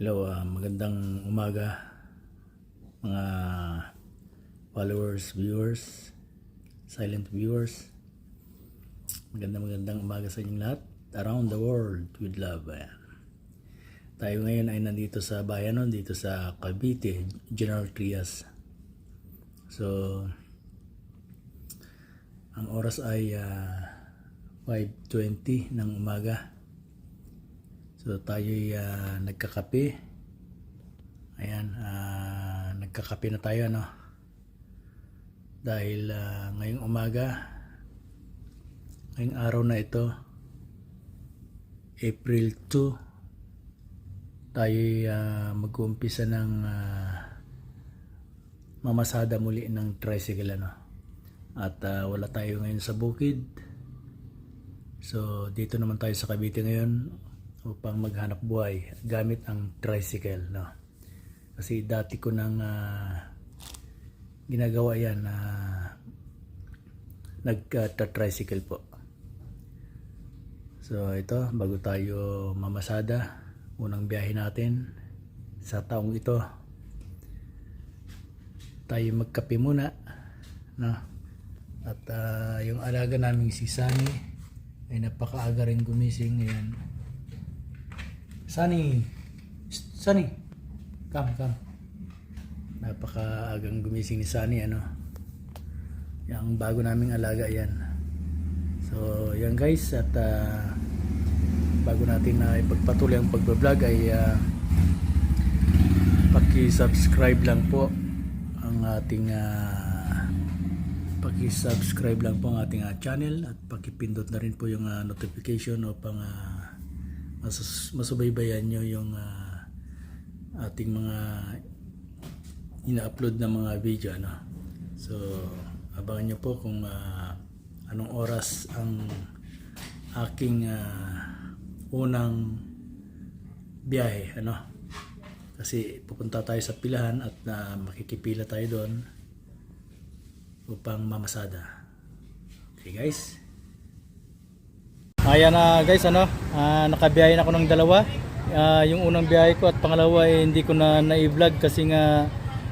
Hello, ah, magandang umaga mga followers, viewers, silent viewers. Magandang magandang umaga sa inyong lahat. Around the world with love. Ayan. Tayo ngayon ay nandito sa bayan nun, dito sa Cavite, General Trias. So, ang oras ay ah, 5.20 ng umaga. So tayo uh, nagkakape. Ayan, ah, nagkakape na tayo no. Dahil ah, ngayong umaga, ngayong araw na ito, April 2, tayo uh, mag-uumpisa ng ah, mamasada muli ng tricycle ano. At ah, wala tayo ngayon sa bukid. So dito naman tayo sa Cavite ngayon upang maghanap buhay gamit ang tricycle no? Kasi dati ko nang ah, ginagawa yan na nagka-tricycle po. So ito bago tayo mamasada unang biyahe natin. Sa taong ito tayo magkape muna no? At ah, yung alaga naming si Sunny ay napakaaga rin gumising ngayon Sunny. Sunny. Come, come. Napakaagang gumising ni Sunny, ano. Yung bago naming alaga yan. So, yan guys. At ah, bago natin na ipagpatuloy ang pagbablog ay uh, paki-subscribe lang po ang ating ah, paki-subscribe lang po ang ating ah, channel at paki-pindot na rin po yung ah, notification upang ah, masus- masubaybayan nyo yung ah, ating mga ina-upload na mga video ano. So abangan nyo po kung ah, anong oras ang aking ah, unang biyahe ano. Kasi pupunta tayo sa pilahan at na makikipila tayo doon upang mamasada. Okay guys? Ayan na guys ano, ah, nakabiyahe na ako ng dalawa. Ah, yung unang biyahe ko at pangalawa ay hindi ko na na-vlog kasi nga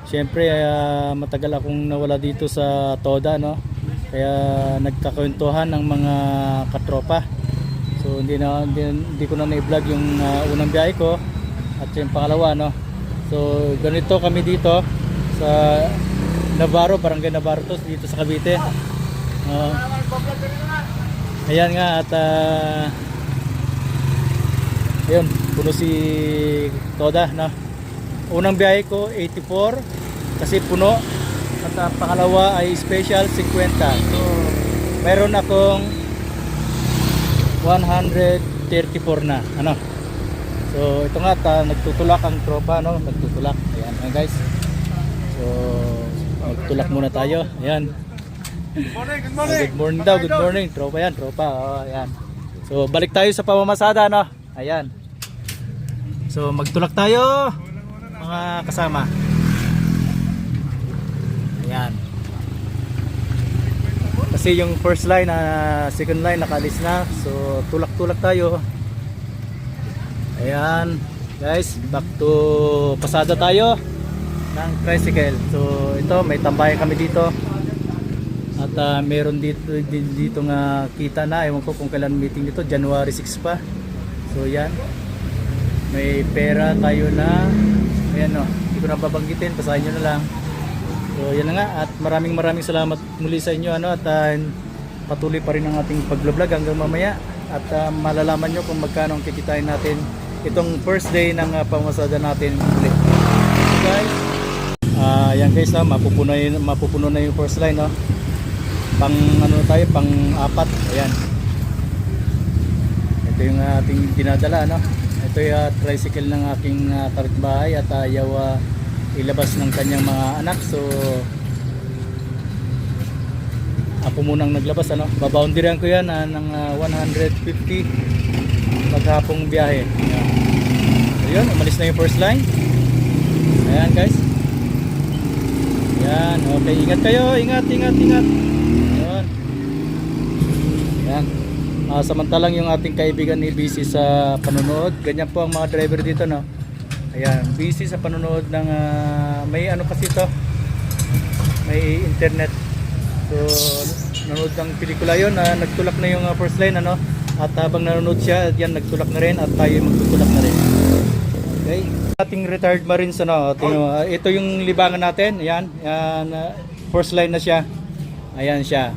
syempre ah, matagal akong nawala dito sa Toda no. Kaya nagkakwentuhan ng mga katropa. So hindi na hindi, hindi ko na na-vlog yung ah, unang biyahe ko at yung pangalawa no. So ganito kami dito sa Navarro, Barangay Navarro to, dito sa Cavite. Ah, Ayan nga at uh, ayun, puno si Toda no. Unang biyahe ko 84 kasi puno at ang pangalawa ay special 50. So meron akong 134 na ano. So ito nga ta, nagtutulak ang tropa no, nagtutulak. Ayan, ayan guys. So magtulak muna tayo. Ayan. Morning, good Ah, morning. good morning daw, good morning. Tropa yan, tropa. Oh, ayan. So, balik tayo sa pamamasada, no? Ayan. So, magtulak tayo, mga kasama. Ayan. Kasi yung first line, na second line, nakalis na. So, tulak-tulak tayo. Ayan. Guys, back to pasada tayo ng tricycle. So, ito, may tambayan kami dito. At ah, meron dito dito nga kita na, ewan ko kung kailan meeting nito, January 6 pa. So yan. May pera tayo na ayan no, hindi ko na babanggitin, basahin nyo na lang. So yan na nga at maraming maraming salamat muli sa inyo ano at ah, patuloy pa rin ang ating pagbablog hanggang mamaya at ah, malalaman nyo kung magkano ang kikitain natin itong first day ng uh, pamasada natin muli. So guys, ah yan guys ha, mapupuno, yun- mapupuno na yung first line no pang ano tayo pang apat. Ayan. Ito yung ating dinadala no? Ito yung uh, tricycle ng aking uh, kapitbahay at ayaw uh, ilabas ng kanyang mga anak. So ako munang naglabas ano? Baboundaryan ko yan ah, ng ah, 150 maghapong biyahe. Ayan. so umalis na yung first line. Ayan guys. Yan okay. Ingat kayo. Ingat ingat ingat. Ayan. Ayan. Ah, samantalang yung ating kaibigan ni busy sa panonood. Ganyan po ang mga driver dito, no? Ayan, busy sa panonood ng ah, may ano kasi to. May internet. So nanonood ng pelikula 'yon, na nagtulak na yung ah, first line ano. At habang nanonood siya, yan nagtulak na rin at tayo magtutulak na rin. Okay. Ating retired Marines ano, mo, ah, ito yung libangan natin. Ayan, yan ah, first line na siya. Ayan siya.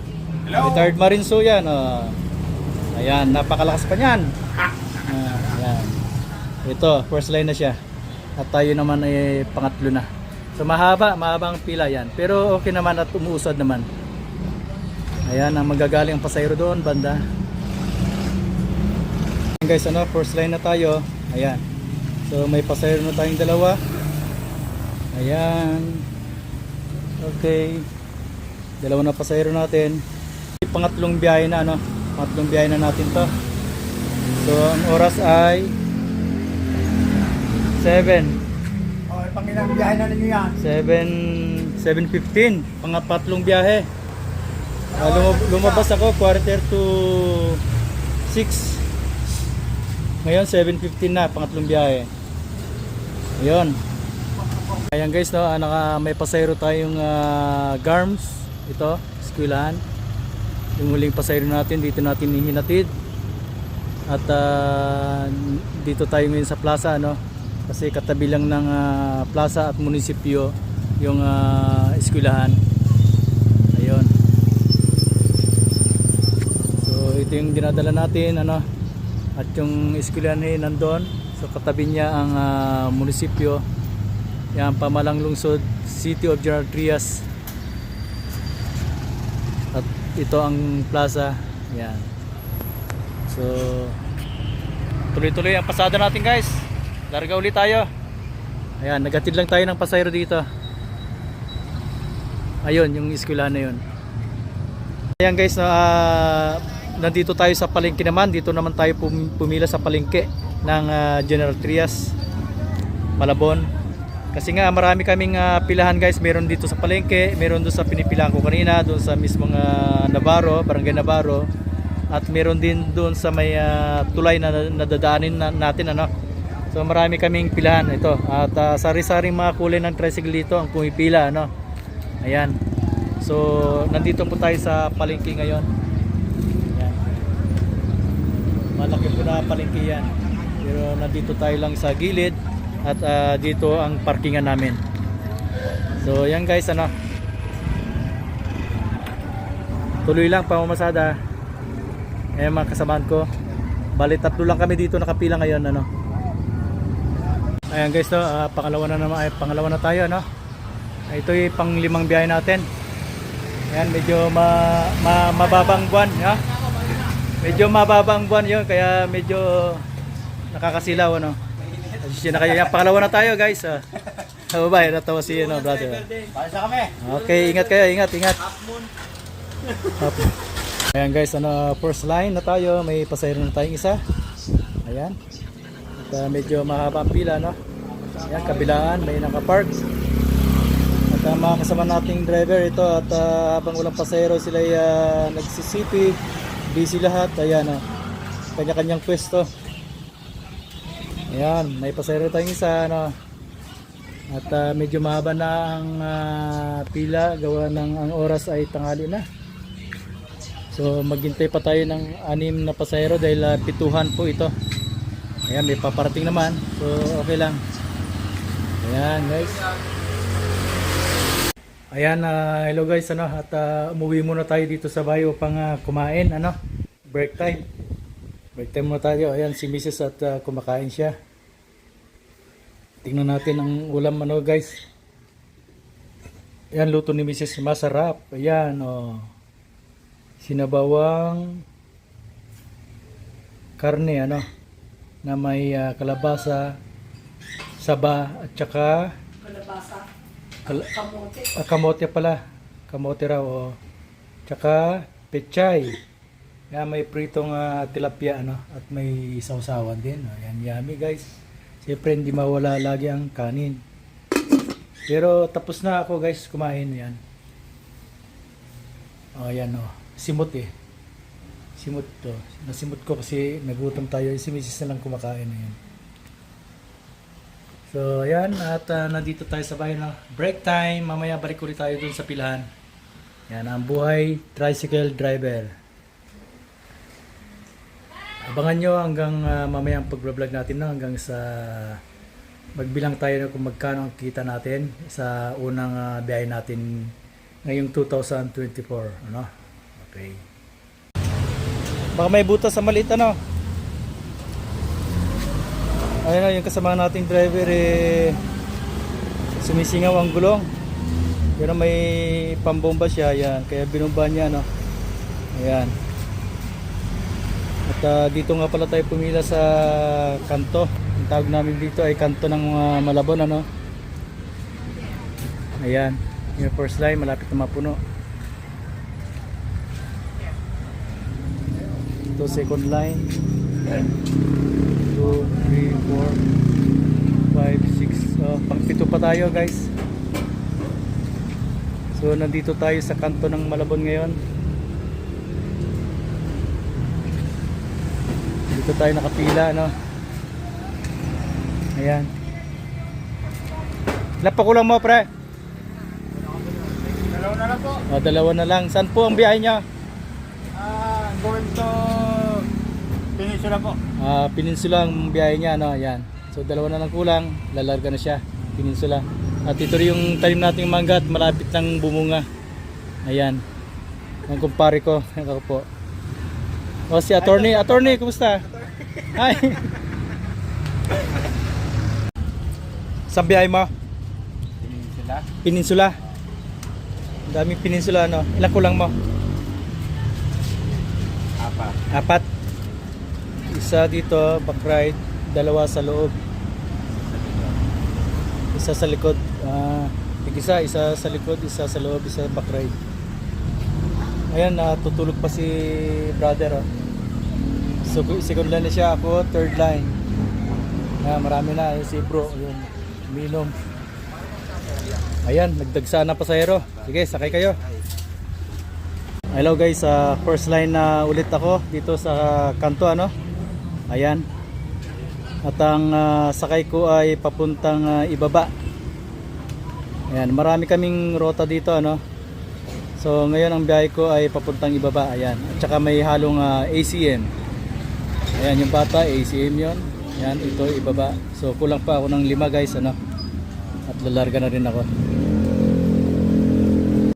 Retired Marines so yan. Oh. Ayan, napakalakas pa niyan. Ah, ayan. Ito, first line na siya. At tayo naman ay pangatlo na. So mahaba, mahaba ang pila yan. Pero okay naman at umuusad naman. Ayan, ang magagaling ang pasayro doon, banda. Ayan guys, ano, first line na tayo. Ayan. So may pasayro na tayong dalawa. Ayan. Okay. Dalawa na pasayro natin. Pangatlong biyahe na, ano. Pangatlong biyahe na natin to. So ang oras ay 7. Oh, pangilang biyahe na ninyo yan. 7 7.15 pangapatlong biyahe Ah, lumab- lumabas ako quarter to 6 ngayon 7.15 na pangatlong biyahe ayun ayan guys no, ah, naka, may pasayro tayong ah, GARMS ito, eskwelahan yung huling pasayro natin dito natin hihinatid. At ah, dito tayo ngayon sa plaza ano? Kasi katabi lang ng ah, plaza at munisipyo yung uh, eskwelahan. Ayun. So ito yung dinadala natin ano? At yung eskwelahan ay nandun. So katabi niya ang ah, munisipyo. Yan pamalang lungsod City of General Trias ito ang plaza. Yan. So tuloy-tuloy ang pasada natin guys. Larga ulit tayo. Ayan nagatid lang tayo ng pasayro dito. Ayun yung eskwelahan na yun. Ayan guys no, ah, nandito tayo sa palengke naman. Dito naman tayo pum- pumila sa palengke ng ah, General Trias Malabon kasi nga marami kaming ah, pilahan guys. Meron dito sa palengke meron doon sa pinipilahan ko kanina doon sa mismong ah, Navarro Barangay Navarro. At meron din doon sa may ah, tulay na nadadaanin na, natin ano. So marami kaming pilahan. Ito at ah, sari-saring mga kulay ng tricycle dito ang pumipila ano. Ayan. So nandito po tayo sa palengke ngayon. Ayan. Malaki po na palengke yan. Pero nandito tayo lang sa gilid at ah, dito ang parkingan namin. So yan guys ano. Tuloy lang pamamasada. Eh mga kasamaan ko. Bali tatlo lang kami dito nakapila ngayon ano. Ayan guys no, ah, pangalawa na naman ay pangalawa na tayo ano. Ito yung pang limang biyahe natin. Ayan medyo ma, ma, mababang buwan ha? medyo mababang buwan yun kaya medyo nakakasilaw ano Asisya na kayo yan pangalawa na tayo guys ah. Oh, bye, natawa si ano, brother. Para sa kami. Okay, ingat kayo, ingat, ingat. Up. Ayan guys, ano, first line na tayo, may pasayro na tayong isa. Ayan. At ah, medyo mahaba ang pila, no? Ayan, kabilaan, may nakapark. At ang mga kasama nating driver ito at ah, habang walang pasayro sila ay ah, nagsisipi, busy lahat. Ayan, oh. kanya-kanyang pwesto. Ayan, may pasayro tayong isa, ano? At ah, medyo mahaba na ang ah, pila gawa ng ang oras ay tanghali na. So maghintay pa tayo ng anim na pasahero dahil ah, pituhan po ito. Ayan, may paparating naman. So okay lang. Ayan guys. Ayan, ah, hello guys ano at ah, umuwi muna tayo dito sa bahay upang ah, kumain ano. Break time. Break time muna tayo. Ayan si Mrs. at ah, kumakain siya. Tingnan natin ang ulam ano guys. Ayan, luto ni Mrs. Masarap. Ayan, oh. Sinabawang karne, ano, na may ah, kalabasa, saba, at saka kalabasa, kal- kamote. ah, kamote pala. Kamote raw, oh. Tsaka pechay. Ayan, may pritong ah, tilapia, ano, at may sausawan din. Oh. Ayan, yummy guys. Siyempre, hindi mawala lagi ang kanin. Pero tapos na ako guys kumain yan. Oh, yan oh. Simot eh. Simot to. Nasimot ko kasi nagutom tayo. Si Mrs. na lang kumakain na yan. So, ayan. At ah, nandito tayo sa bahay na break time. Mamaya balik ulit tayo dun sa pilahan. Yan ang buhay tricycle driver. Abangan nyo hanggang ah, mamaya ang pag-vlog natin no? hanggang sa magbilang tayo na kung magkano ang kita natin sa unang ah, biyahe natin ngayong 2024. Ano? Okay. Baka may butas sa maliit ano? Ayun na, yung kasama nating driver eh sumisingaw ang gulong. Pero may pambomba siya, yan. Kaya binumba niya, no? Ayan. Ah, dito nga pala tayo pumila sa kanto. Ang tawag namin dito ay kanto ng ah, Malabon, ano? Ayan. Yung first line, malapit na mapuno. Ito second line. 2, 3, 4, 5, 6. Oh, pang pa tayo guys. So nandito tayo sa kanto ng Malabon ngayon. Dito tayo nakapila no. Ayan. Ilan pa kulang mo pre? Dalawa na lang po. O, dalawa na lang. Saan po ang biyahe niya? Ah, going to Peninsula po. Ah, peninsula ang biyahe niya, no? Yan. So dalawa na lang kulang, lalarga na siya, peninsula. At ito rin yung talim nating mangga at malapit nang bumunga. Ayan. Ang kumpare ko, ako po. O si attorney, attorney, kumusta? Hi. Sa biyahe mo? Peninsula? Peninsula. Ang daming peninsula, no? Ilang kulang mo? Apa. Apat. Isa dito, back right, dalawa sa loob. Isa sa likod. Ah, isa, isa sa likod, isa sa loob, isa back right. Ayan, natutulog pa si brother. Oh. So, second line na siya, ako third line. Ah, marami na, Ayun si bro, yun, minom. Ayan, nagdagsa na pasahero. Sige, sakay kayo. Hello guys, sa first line na ulit ako dito sa kanto ano. Ayan. At ang ah, sakay ko ay papuntang ah, ibaba. Ayan, marami kaming rota dito ano. So ngayon ang biyahe ko ay papuntang ibaba. Ayan. At saka may halong ah, ACM. Ayan yung bata, ACM yon. Ayan, ito ibaba. So kulang pa ako ng lima guys ano. At lalarga na rin ako.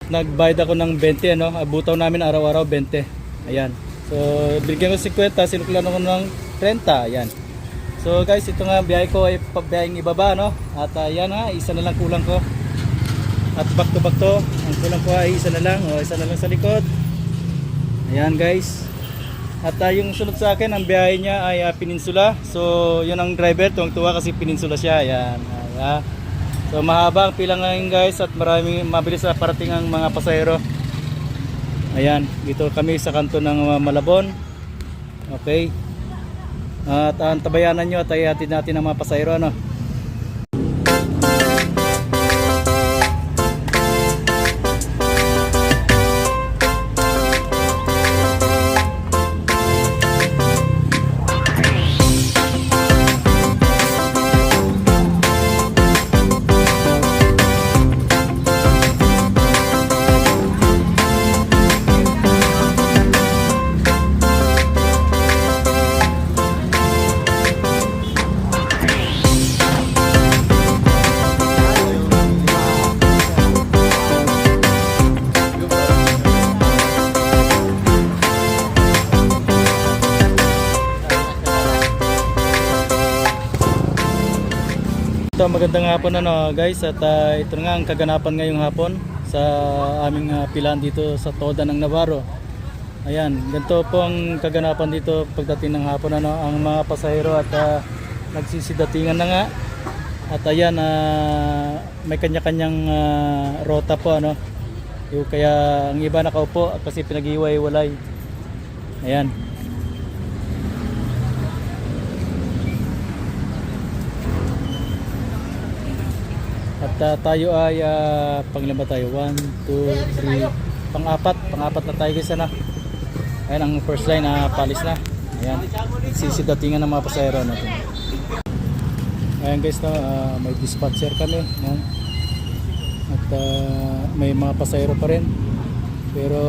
Nagbayad ako ng 20 ano, abutaw namin araw-araw 20. Ayan. So binigyan ko 50, sinuklan ako ng 30. Ayan. So guys, ito nga biyahe ko ay pabiyaheng ibaba no. At ayan nga, isa na lang kulang ko. At back to back to, ang kulang ko ay isa na lang, o isa na lang sa likod. Ayan guys. At ah, yung sunod sa akin, ang biyahe niya ay ah, Peninsula. So, yun ang driver, tuwang-tuwa kasi Peninsula siya. Ayan. Ayan. So, mahaba ang pila ngayon guys at maraming mabilis na parating ang mga pasahero. Ayan, dito kami sa kanto ng uh, Malabon. Okay. At ang tabayanan nyo at ay hatid natin ang mga pasahero. Ano? Ito magandang hapon ano guys at ah, ito nga ang kaganapan ngayong hapon sa aming ah, pilaan dito sa Toda ng Navarro. Ayan, ganito po ang kaganapan dito pagdating ng hapon ano ang mga pasahero at ah, nagsisidatingan na nga. At ayan ah, may kanya-kanyang ah, rota po ano. Yung kaya ang iba nakaupo kasi pinag-iway-walay. Ayan. At ah, tayo ay uh, panglima tayo. 1, 2, 3, pang-apat. Pang-apat na tayo guys ano. Ayan ang first line na palis na. Ayan. Sisidatingan ng mga pasahero natin. Ayan guys, no, ah, may dispatcher kami. Ayan. At ah, may mga pasayro pa rin. Pero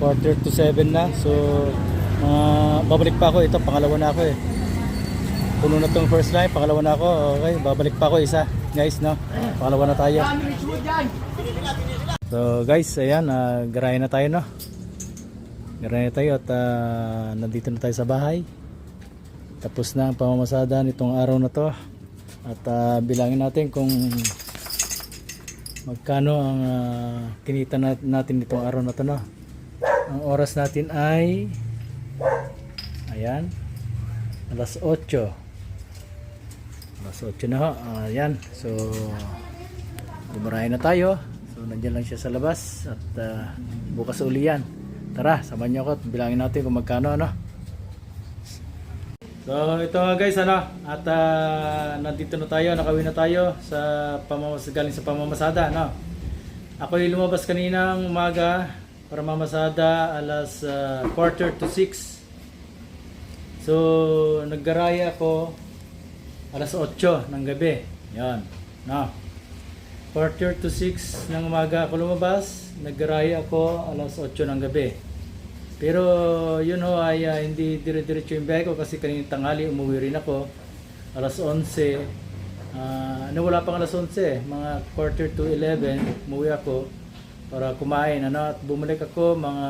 quarter to seven na. So, mga babalik pa ako. Ito, pangalawa na ako eh. Puno na tong first line, pangalawa na ako. Okay, babalik pa ako isa. Guys, no? Pangalawa na tayo. So guys, ayan, uh, garayan na tayo no. Garayan na tayo at ah, nandito na tayo sa bahay. Tapos na ang pamamasada nitong araw na to. At ah, bilangin natin kung magkano ang ah, kinita na- natin nitong araw na to no. Ang oras natin ay ayan alas 8 alas 8 na ho ayan so Bumarahin na tayo. So nandiyan lang siya sa labas at ah, bukas uli yan. Tara, samahan niyo ako at bilangin natin kung magkano ano. So ito guys ano at ah, nandito na tayo, nakawin na tayo sa pamamas galing sa pamamasada no. Ako yung lumabas kaninang umaga para mamasada alas ah, quarter to 6. So naggaraya ako alas 8 ng gabi. Yan. No. Quarter to 6 ng umaga ako lumabas, naggaraya ako alas 8 ng gabi. Pero yun ho ay ah, hindi dire-diretso yung ko kasi kaninang tanghali umuwi rin ako. Alas 11, ah nawala pang alas 11, mga quarter to 11, umuwi ako para kumain. Ano, at bumalik ako mga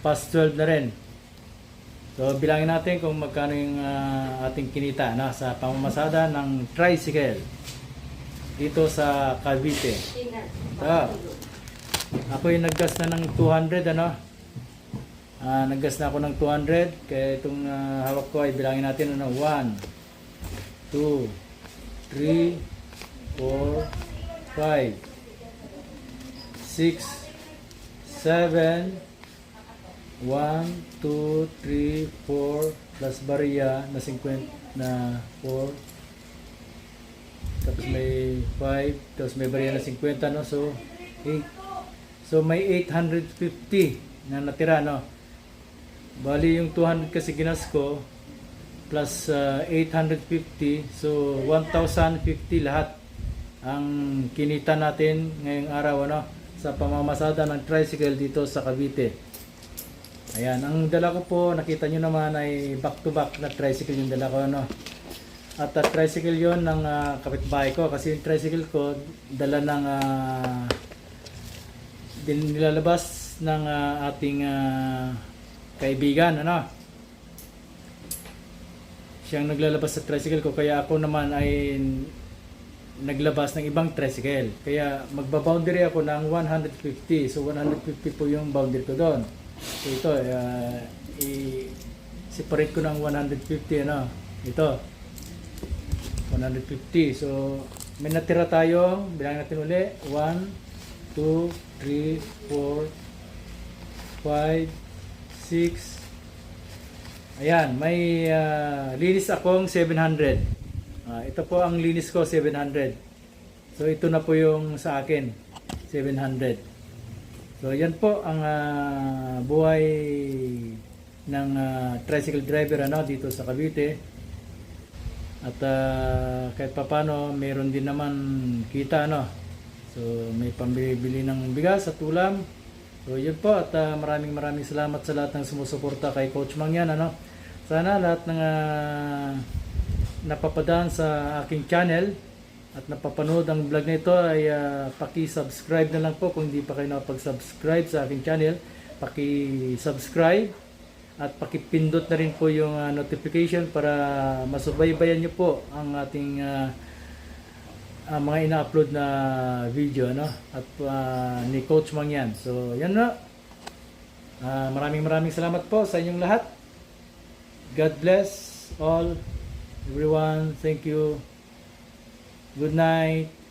past 12 na rin. So bilangin natin kung magkano yung ah, ating kinita na sa pamamasada ng tricycle dito sa Cavite. So, ako yung naggas na ng 200 ano. Ah, naggas na ako ng 200 kaya itong ah, hawak ko ay bilangin natin ano 1 2 3 4 5 6 7 1 2 3 4 plus bariya na 50 na 4 tapos may 5, tapos may bariya na 50, no? So, 8. So, may 850 na natira, no? Bali, yung 200 kasi ginas ko, plus ah, 850, so 1,050 lahat ang kinita natin ngayong araw, ano? Sa pamamasada ng tricycle dito sa Cavite. Ayan, ang dala ko po, nakita nyo naman ay back-to-back na tricycle yung dala ko, ano? At uh, tricycle yon ng ah, kapitbahay ko kasi yung tricycle ko dala ng din nilalabas ng ah, ating ah, kaibigan ano. Siyang naglalabas sa tricycle ko kaya ako naman ay naglabas ng ibang tricycle. Kaya magba-boundary ako ng 150 so 150 po yung boundary ko doon so ito ah, i separate ko ng 150 ano ito 150. So, may natira tayo. Bilang natin uli. 1, 2, 3, 4, 5, 6. Ayan, may ah, linis akong 700. Ah, ito po ang linis ko, 700. So, ito na po yung sa akin, 700. So, yan po ang ah, buhay ng ah, tricycle driver ano, dito sa Cavite. At ah, kahit papano, meron din naman kita, no? So, may pambili ng bigas at ulam. So, yun po. At ah, maraming maraming salamat sa lahat ng sumusuporta kay Coach Mangyan, ano? Sana lahat ng ah, napapadaan sa aking channel at napapanood ang vlog na ito ay ah, paki-subscribe na lang po kung hindi pa kayo nakapag-subscribe sa aking channel. Paki-subscribe at pakipindot na rin po yung ah, notification para masubaybayan nyo po ang ating ah, ah, mga ina-upload na video no at ah, ni Coach Mangyan. So yan na. Ah, maraming maraming salamat po sa inyong lahat. God bless all everyone. Thank you. Good night.